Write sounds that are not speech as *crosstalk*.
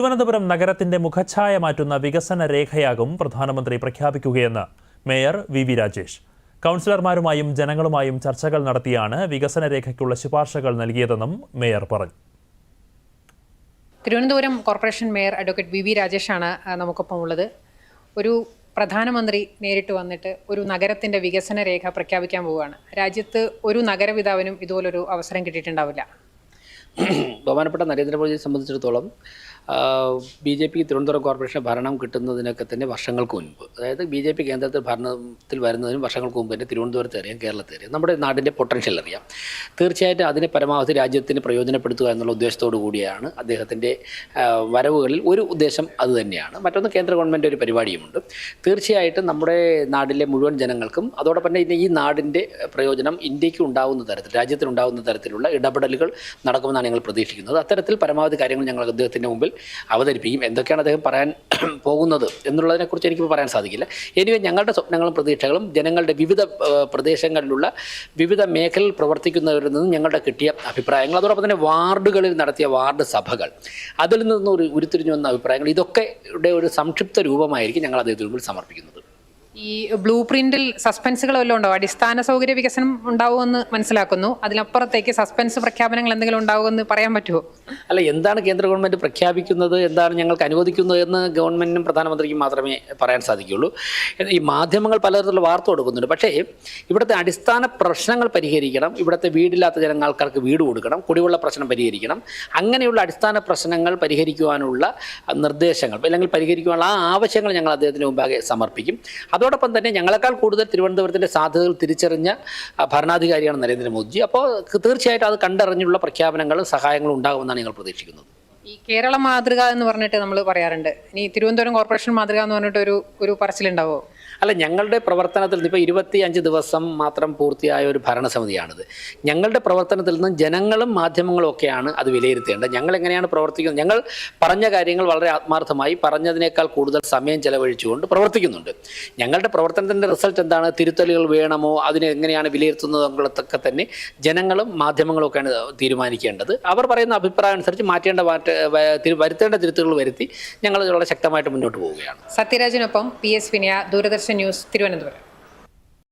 തിരുവനന്തപുരം നഗരത്തിന്റെ മുഖഛായ മാറ്റുന്ന വികസന രേഖയാകും പ്രധാനമന്ത്രി പ്രഖ്യാപിക്കുകയെന്ന് മേയർ വി വി രാജേഷ്. കൗൺസിലർമാരുമായും ജനങ്ങളുമായും ചർച്ചകൾ നടത്തിയാണ് വികസന രേഖയ്ക്കുള്ള ശുപാർശകൾ നൽകിയതെന്നും മേയർ പറഞ്ഞു. Thiruvananthapuram corporation mayor advocate V V രാജേഷാണ് നമുക്കൊപ്പം ഉള്ളത്. ഒരു പ്രധാനമന്ത്രി നേരിട്ട് വന്നിട്ട് ഒരു നഗരത്തിന്റെ വികസന രേഖ പ്രഖ്യാപിക്കാൻ പോവുകയാണ്. രാജ്യത്ത് ഒരു നഗരപിതാവിനും ഇതുപോലൊരു അവസരം കിട്ടിയിട്ടുണ്ടാവില്ല. ബഹുമാനപ്പെട്ട നരേന്ദ്രമോദിയെ സംബന്ധിച്ചിടത്തോളം B J P Thiruvananthapuram corporation ഭരണം കിട്ടുന്നതിനൊക്കെ തന്നെ വർഷങ്ങൾക്ക് മുൻപ് അതായത് ബി ജെ പി കേന്ദ്രത്തിൽ ഭരണത്തിൽ വരുന്നതിനും വർഷങ്ങൾക്ക് മുമ്പ് തന്നെ തിരുവനന്തപുരത്ത് അറിയാം കേരളത്തിൽ അറിയാം. നമ്മുടെ നാടിന്റെ പൊട്ടൻഷ്യൽ അറിയാം. തീർച്ചയായിട്ടും അതിനെ പരമാവധി രാജ്യത്തിന് പ്രയോജനപ്പെടുത്തുക എന്നുള്ള ഉദ്ദേശത്തോടു കൂടിയാണ് അദ്ദേഹത്തിന്റെ വരവുകളിൽ ഒരു ഉദ്ദേശം അത് തന്നെയാണ്. മറ്റൊന്ന് കേന്ദ്ര ഗവൺമെന്റ് ഒരു പരിപാടിയുമുണ്ട്. തീർച്ചയായിട്ടും നമ്മുടെ നാടിലെ മുഴുവൻ ജനങ്ങൾക്കും അതോടൊപ്പം തന്നെ ഈ നാടിന്റെ പ്രയോജനം ഇന്ത്യയ്ക്ക് ഉണ്ടാകുന്ന തരത്തിൽ രാജ്യത്തിനുണ്ടാകുന്ന തരത്തിലുള്ള ഇടപെടലുകൾ നടക്കുമെന്നാണ് ഞങ്ങൾ പ്രതീക്ഷിക്കുന്നത്. അത്തരത്തിൽ പരമാവധി കാര്യങ്ങൾ ഞങ്ങൾ അദ്ദേഹത്തിന്റെ മുമ്പിൽ അവതരിപ്പിക്കും. എന്തൊക്കെയാണ് അദ്ദേഹം പറയാൻ *clears throat* പോകുന്നത് എന്നുള്ളതിനെക്കുറിച്ച് എനിക്ക് പറയാൻ സാധിക്കില്ല. എനിവേ ഞങ്ങളുടെ സ്വപ്നങ്ങളും പ്രതീക്ഷകളും ജനങ്ങളുടെ വിവിധ പ്രദേശങ്ങളിലുള്ള വിവിധ മേഖലയിൽ പ്രവർത്തിക്കുന്നവരിൽ നിന്ന് ഞങ്ങളുടെ കിട്ടിയ അഭിപ്രായങ്ങൾ അതോടൊപ്പം തന്നെ വാർഡുകളിൽ നടത്തിയ വാർഡ് സഭകൾ അതിൽ നിന്ന് ഒരു ഉരുത്തിരിഞ്ഞു വന്ന അഭിപ്രായങ്ങൾ ഇതൊക്കെ ഒരു സംക്ഷിപ്ത രൂപമായിരിക്കും ഞങ്ങൾ അദ്ദേഹത്തിന് മുമ്പിൽ സമർപ്പിക്കുന്നത്. ഈ ബ്ലൂ പ്രിന്റിൽ സസ്പെൻസുകൾ വല്ലതും ഉണ്ടാവും അടിസ്ഥാന സൗകര്യ വികസനം ഉണ്ടാവുമെന്ന് മനസ്സിലാക്കുന്നു. അതിനപ്പുറത്തേക്ക് സസ്പെൻസ് പ്രഖ്യാപനങ്ങൾ എന്തെങ്കിലും ഉണ്ടാവുമെന്ന് പറയാൻ പറ്റുമോ അല്ല എന്താണ് കേന്ദ്ര ഗവൺമെന്റ് പ്രഖ്യാപിക്കുന്നത്? എന്താണ് ഞങ്ങൾക്ക് അനുവദിക്കുന്നത് എന്ന് ഗവൺമെന്റിനും പ്രധാനമന്ത്രിക്കും മാത്രമേ പറയാൻ സാധിക്കുകയുള്ളൂ. ഈ മാധ്യമങ്ങൾ പലതരത്തിലുള്ള വാർത്ത കൊടുക്കുന്നുണ്ട്. പക്ഷേ ഇവിടുത്തെ അടിസ്ഥാന പ്രശ്നങ്ങൾ പരിഹരിക്കണം. ഇവിടുത്തെ വീടില്ലാത്ത ജനങ്ങൾ ആൾക്കാർക്ക് വീട് കൊടുക്കണം. കുടിവെള്ള പ്രശ്നം പരിഹരിക്കണം. അങ്ങനെയുള്ള അടിസ്ഥാന പ്രശ്നങ്ങൾ പരിഹരിക്കുവാനുള്ള നിർദ്ദേശങ്ങൾ അല്ലെങ്കിൽ പരിഹരിക്കുവാനുള്ള ആ ആവശ്യങ്ങൾ ഞങ്ങൾ അദ്ദേഹത്തിന് മുമ്പാകെ സമർപ്പിക്കും. അതോടൊപ്പം തന്നെ ഞങ്ങളെക്കാൾ കൂടുതൽ തിരുവനന്തപുരത്തിന്റെ സാധ്യതകൾ തിരിച്ചറിഞ്ഞ ഭരണാധികാരിയാണ് നരേന്ദ്രമോദിജി അപ്പോൾ തീർച്ചയായിട്ടും അത് കണ്ടറിഞ്ഞുള്ള പ്രഖ്യാപനങ്ങളും സഹായങ്ങളും ഉണ്ടാകുമെന്നാണ് ഞങ്ങൾ പ്രതീക്ഷിക്കുന്നത്. ഈ കേരള മാതൃക എന്ന് പറഞ്ഞിട്ട് നമ്മൾ പറയാറുണ്ട്. ഇനി തിരുവനന്തപുരം കോർപ്പറേഷൻ മാതൃക എന്ന് പറഞ്ഞിട്ട് ഒരു ഒരു പറച്ചിലുണ്ടാവോ? അല്ല ഞങ്ങളുടെ പ്രവർത്തനത്തിൽ നിന്ന് ഇപ്പോൾ ഇരുപത്തി അഞ്ച് ദിവസം മാത്രം പൂർത്തിയായ ഒരു ഭരണസമിതിയാണിത്. ഞങ്ങളുടെ പ്രവർത്തനത്തിൽ നിന്ന് ജനങ്ങളും മാധ്യമങ്ങളും ഒക്കെയാണ് അത് വിലയിരുത്തേണ്ടത്. ഞങ്ങൾ എങ്ങനെയാണ് പ്രവർത്തിക്കുന്നത്? ഞങ്ങൾ പറഞ്ഞ കാര്യങ്ങൾ വളരെ ആത്മാർത്ഥമായി പറഞ്ഞതിനേക്കാൾ കൂടുതൽ സമയം ചെലവഴിച്ചുകൊണ്ട് പ്രവർത്തിക്കുന്നുണ്ട്. ഞങ്ങളുടെ പ്രവർത്തനത്തിന്റെ റിസൾട്ട് എന്താണ്? തിരുത്തലുകൾ വേണമോ? അതിനെ എങ്ങനെയാണ് വിലയിരുത്തുന്നത് എന്നുള്ളതൊക്കെ തന്നെ ജനങ്ങളും മാധ്യമങ്ങളും ഒക്കെയാണ് തീരുമാനിക്കേണ്ടത്. അവർ പറയുന്ന അഭിപ്രായം അനുസരിച്ച് മാറ്റേണ്ട മാറ്റ വരുത്തേണ്ട തിരുത്തുകൾ വരുത്തി ഞങ്ങൾ വളരെ ശക്തമായിട്ട് മുന്നോട്ട് പോവുകയാണ്. സത്യരാജിനൊപ്പം പി എസ് വിനയ ദൂരദർശൻ ന്യൂസ് തിരുവനന്തപുരം